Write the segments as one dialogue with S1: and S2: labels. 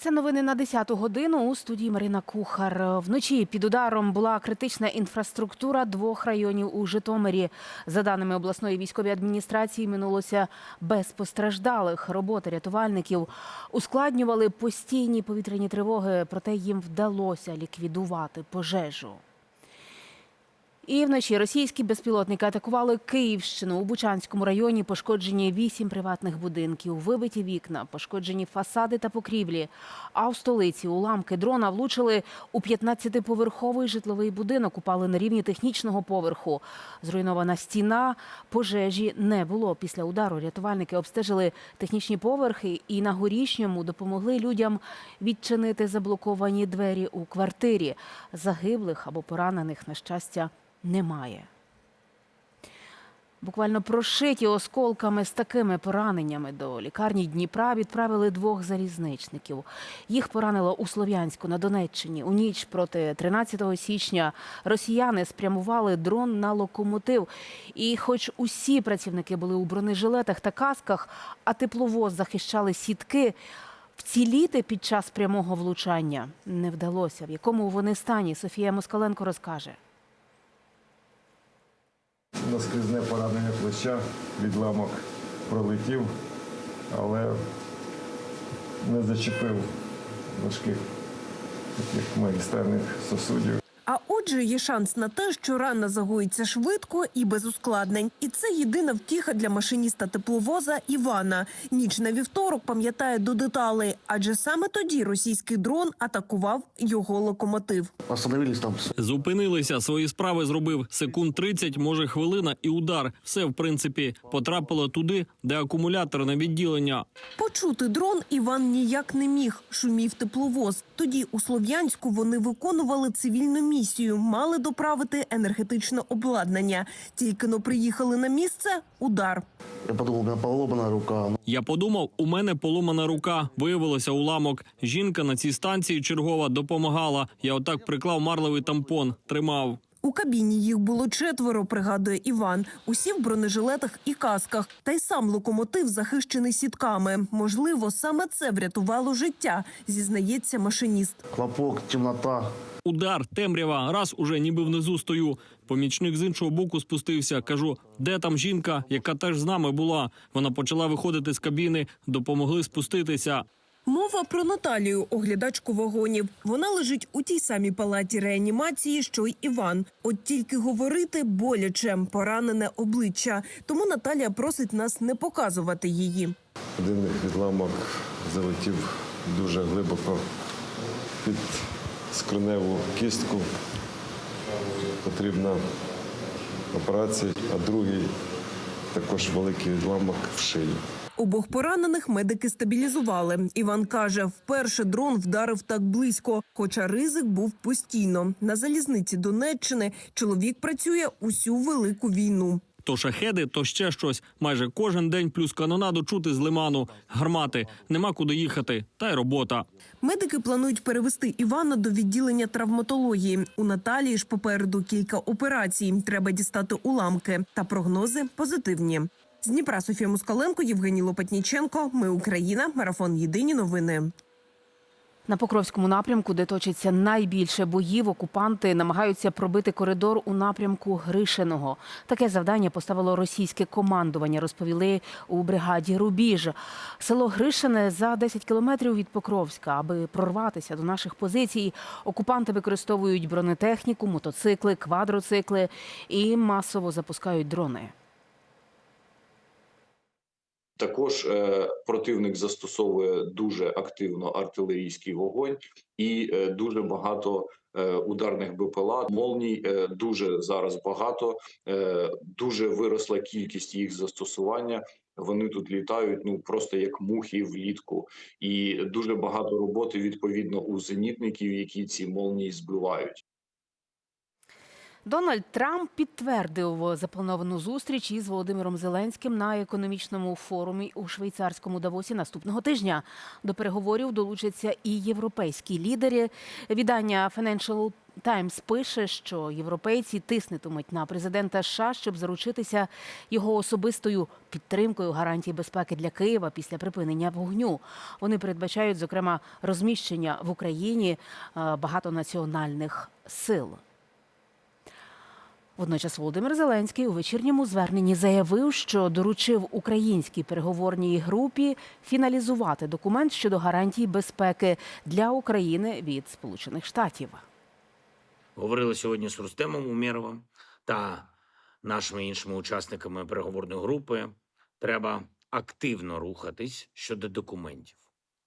S1: Це новини на 10-ту годину у студії Марина Кухар. Вночі під ударом була критична інфраструктура двох районів у Житомирі. За даними обласної військової адміністрації, минулося без постраждалих. Роботи рятувальників ускладнювали постійні повітряні тривоги, проте їм вдалося ліквідувати пожежу. І вночі російські безпілотники атакували Київщину у Бучанському районі. Пошкоджені вісім приватних будинків, вибиті вікна, пошкоджені фасади та покрівлі. А в столиці уламки дрона влучили у 15-поверховий житловий будинок. Упали на рівні технічного поверху. Зруйнована стіна. Пожежі не було. Після удару рятувальники обстежили технічні поверхи і на горішньому допомогли людям відчинити заблоковані двері у квартирі. Загиблих або поранених, на щастя, немає. Буквально прошиті осколками з такими пораненнями до лікарні Дніпра відправили двох залізничників. Їх поранило у Слов'янську на Донеччині. У ніч проти 13 січня росіяни спрямували дрон на локомотив. І, хоч усі працівники були у бронежилетах та касках, а тепловоз захищали сітки. Вціліти під час прямого влучання не вдалося. В якому вони стані Софія Москаленко розкаже.
S2: Наскрізне поранення плеча, відламок пролетів, але не зачепив важких таких магістральних сосудів.
S3: А отже, є шанс на те, що рана загоїться швидко і без ускладнень. І це єдина втіха для машиніста тепловоза Івана. Ніч на вівторок пам'ятає до деталей, адже саме тоді російський дрон атакував його локомотив.
S4: Остановились там.
S5: Зупинилися, свої справи зробив секунд 30, може хвилина і удар. Все, в принципі, потрапило туди, де акумуляторне відділення.
S3: Почути дрон Іван ніяк не міг. Шумів тепловоз. Тоді у Слов'янську вони виконували цивільну місію, мали доправити енергетичне обладнання. Тільки но приїхали на місце удар.
S4: Я подумав, у мене поломана рука.
S5: Я подумав, у мене поломана рука. Виявилося уламок. Жінка на цій станції чергова допомагала. Я отак приклав марлевий тампон, тримав.
S3: У кабіні їх було четверо, пригадує Іван. Усі в бронежилетах і касках. Та й сам локомотив захищений сітками. Можливо, саме це врятувало життя, зізнається машиніст.
S4: хлопок, темнота.
S5: Удар, темрява, раз уже ніби внизу стою. Помічник з іншого боку спустився. Кажу, де там жінка, яка теж з нами була. Вона почала виходити з кабіни, допомогли спуститися.
S3: Мова про Наталію, оглядачку вагонів. Вона лежить у тій самій палаті реанімації, що й Іван. От тільки говорити боляче, поранене обличчя. Тому Наталія просить нас не показувати її.
S2: Один відламок залетів дуже глибоко під скроневу кістку. Потрібна операція, а другий також великий відламок в шию.
S3: Обох поранених медики стабілізували. Іван каже, вперше дрон вдарив так близько, хоча ризик був постійно. На залізниці Донеччини чоловік працює усю велику війну.
S5: То шахеди, то ще щось. Майже кожен день плюс канонаду чути з лиману. Гармати. Нема куди їхати. Та й робота.
S3: Медики планують перевести Івана до відділення травматології. У Наталії ж попереду кілька операцій. Треба дістати уламки. Та прогнози позитивні. З Дніпра Софія Мускаленко, Євгеній Лопатніченко. Ми Україна. Марафон. Єдині новини.
S1: На Покровському напрямку, де точиться найбільше боїв, окупанти намагаються пробити коридор у напрямку Гришиного. Таке завдання поставило російське командування, розповіли у бригаді Рубіж. Село Гришине за 10 кілометрів від Покровська. Аби прорватися до наших позицій, окупанти використовують бронетехніку, мотоцикли, квадроцикли і масово запускають дрони.
S6: Також е, противник застосовує дуже активно артилерійський вогонь і е, дуже багато е, ударних БПЛА. Молній дуже зараз багато, дуже виросла кількість їх застосування. Вони тут літають ну просто як мухи влітку, і дуже багато роботи відповідно у зенітників, які ці молнії збивають.
S1: Дональд Трамп підтвердив заплановану зустріч із Володимиром Зеленським на економічному форумі у швейцарському Давосі наступного тижня. До переговорів долучаться і європейські лідери. Видання Financial Times пише, що європейці тиснетимуть на президента США, щоб заручитися його особистою підтримкою гарантій безпеки для Києва після припинення вогню. Вони передбачають, зокрема, розміщення в Україні е, багатонаціональних сил. Водночас Володимир Зеленський у вечірньому зверненні заявив, що доручив українській переговорній групі фіналізувати документ щодо гарантій безпеки для України від Сполучених Штатів.
S7: Говорили сьогодні з Рустемом Умєровим та нашими іншими учасниками переговорної групи. Треба активно рухатись щодо документів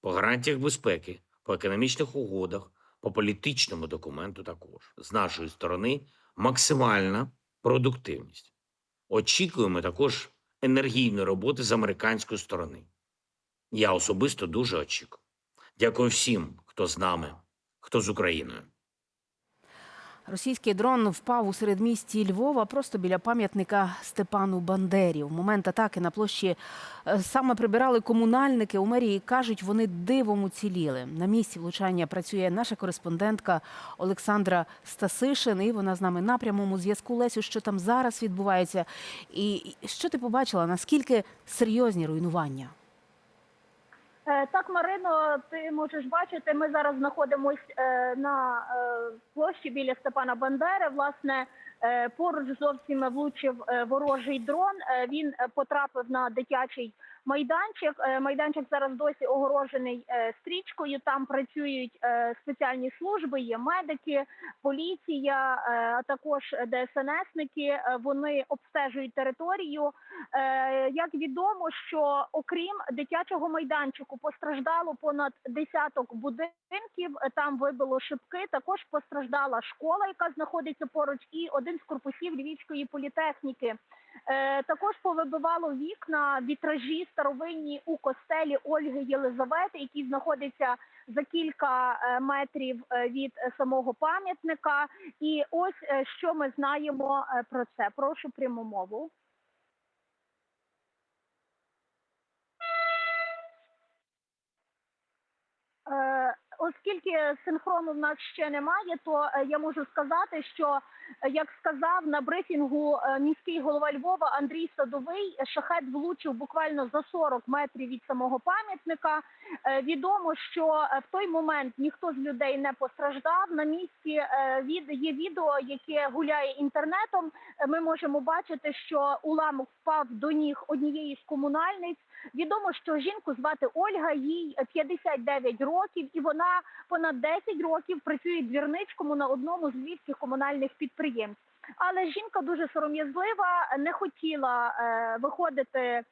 S7: по гарантіях безпеки, по економічних угодах, по політичному документу. Також з нашої сторони максимальна продуктивність. Очікуємо також енергійної роботи з американської сторони. Я особисто дуже очікую. Дякую всім, хто з нами, хто з Україною.
S1: Російський дрон впав у середмісті Львова просто біля пам'ятника Степану Бандері. В момент атаки на площі е, саме прибирали комунальники. У мерії кажуть, вони дивом уціліли. На місці влучання працює наша кореспондентка Олександра Стасишин. І вона з нами на прямому зв'язку. Лесю, що там зараз відбувається, і що ти побачила? Наскільки серйозні руйнування?
S8: Е, Так, Марино, ти можеш бачити, ми зараз знаходимося на е, площі біля Степана Бандери. Власне, е, поруч зовсім влучив е, ворожий дрон. Е, Він е, потрапив на дитячий майданчик. Е, Майданчик зараз досі огорожений е, стрічкою. Там працюють е, спеціальні служби, є медики, поліція, а також ДСНСники. Вони обстежують територію. Як відомо, що окрім дитячого майданчику постраждало понад десяток будинків. Там вибило шибки. Також постраждала школа, яка знаходиться поруч, і один з корпусів Львівської політехніки. Е, Також повибивало вікна вітражі старовинні у костелі Ольги Єлизавети, який знаходиться за кілька е, метрів е, від самого пам'ятника. І ось що ми знаємо про це. Прошу пряму мову. Оскільки синхрону в нас ще немає, то е, я можу сказати, що е, як сказав на брифінгу е, міський голова Львова Андрій Садовий, шахет влучив буквально за 40 метрів від самого пам'ятника. Відомо, що в той момент ніхто з людей не постраждав. На місці є відео, яке гуляє інтернетом. Ми можемо бачити, що уламок впав до ніг однієї з комунальниць. Відомо, що жінку звати Ольга, їй 59 років, і вона понад 10 років працює двірничкому на одному з львівських комунальних підприємств. Але жінка дуже сором'язлива, не хотіла е, виходити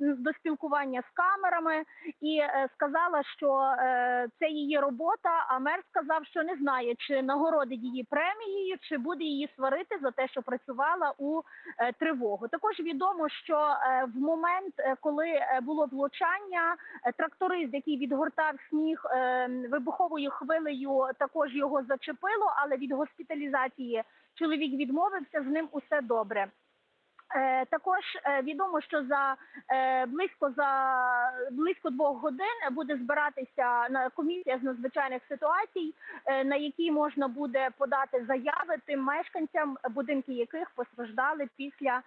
S8: до спілкування з камерами і е, сказала, що е, це її робота. А мер сказав, що не знає, чи нагородить її премією, чи буде її сварити за те, що працювала у е, тривогу. Також відомо, що в момент, коли було влучання, тракторист, який відгортав сніг вибуховою хвилею, також його зачепило, але від госпіталізації чоловік відмовився. З ним усе добре. Е, Також е, відомо, що за е, близько за близько двох годин буде збиратися на комісія з надзвичайних ситуацій, на якій можна буде подати заяви тим мешканцям, будинки яких постраждали після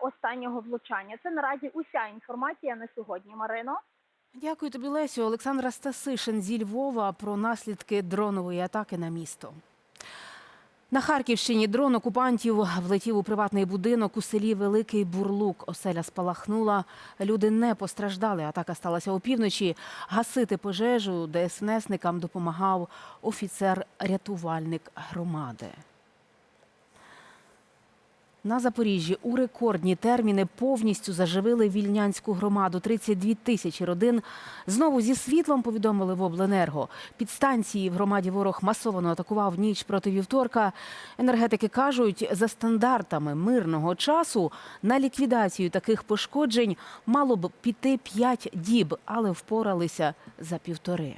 S8: останнього влучання. Це наразі уся інформація на сьогодні. Марино.
S1: Дякую тобі, Лесю. Олександра Стасишин зі Львова про наслідки дронової атаки на місто. На Харківщині дрон окупантів влетів у приватний будинок у селі Великий Бурлук. Оселя спалахнула. Люди не постраждали. Атака сталася опівночі. Гасити пожежу ДСНСникам допомагав офіцер-рятувальник громади. На Запоріжжі у рекордні терміни повністю заживили вільнянську громаду. 32 тисячі родин знову зі світлом повідомили в обленерго. Підстанції в громаді ворог масово атакував ніч проти вівторка. Енергетики кажуть, за стандартами мирного часу на ліквідацію таких пошкоджень мало б піти 5 діб, але впоралися за півтори.